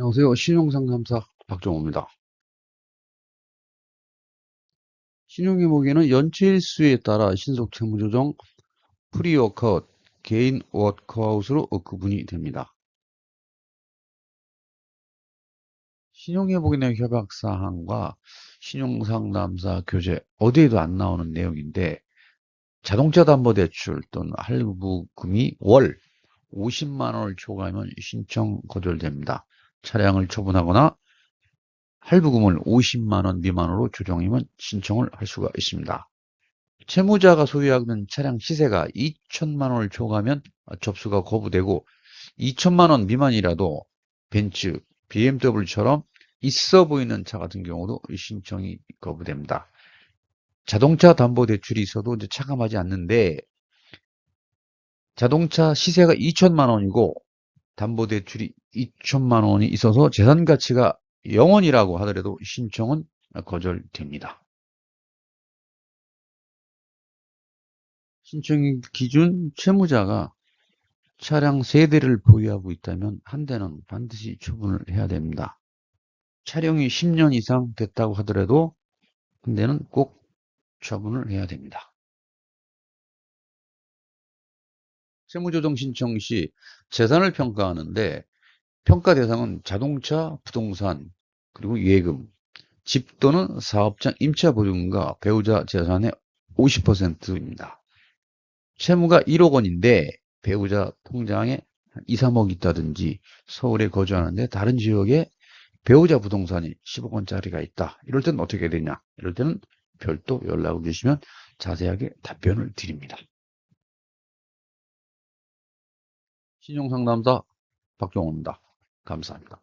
안녕하세요. 신용상담사 박정호입니다. 신용회복에는 연체일수에 따라 신속채무조정, 프리워크아웃, 개인 워크아웃으로 구분이 됩니다. 신용회복에 대한 협약사항과 신용상담사 교재 어디에도 안 나오는 내용인데 자동차 담보대출 또는 할부금이 월 50만 원을 초과하면 신청 거절됩니다. 차량을 처분하거나 할부금을 50만 원 미만으로 조정이면 신청을 할 수가 있습니다. 채무자가 소유하는 차량 시세가 2천만 원을 초과하면 접수가 거부되고 2천만 원 미만이라도 벤츠, BMW처럼 있어 보이는 차 같은 경우도 신청이 거부됩니다. 자동차 담보 대출이 있어도 이제 차감하지 않는데 자동차 시세가 2천만 원이고 담보대출이 2천만 원이 있어서 재산 가치가 0원이라고 하더라도 신청은 거절됩니다. 신청 기준 채무자가 차량 세대를 보유하고 있다면 한 대는 반드시 처분을 해야 됩니다. 차량이 10년 이상 됐다고 하더라도 한 대는 꼭 처분을 해야 됩니다. 세무조정 신청 시 재산을 평가하는데 평가 대상은 자동차, 부동산, 그리고 예금, 집 또는 사업장 임차 보증금과 배우자 재산의 50%입니다. 채무가 1억 원인데 배우자 통장에 2, 3억 있다든지 서울에 거주하는데 다른 지역에 배우자 부동산이 10억 원짜리가 있다. 이럴 때는 어떻게 되냐? 이럴 때는 별도 연락을 주시면 자세하게 답변을 드립니다. 신용상담사 박종호입니다. 감사합니다.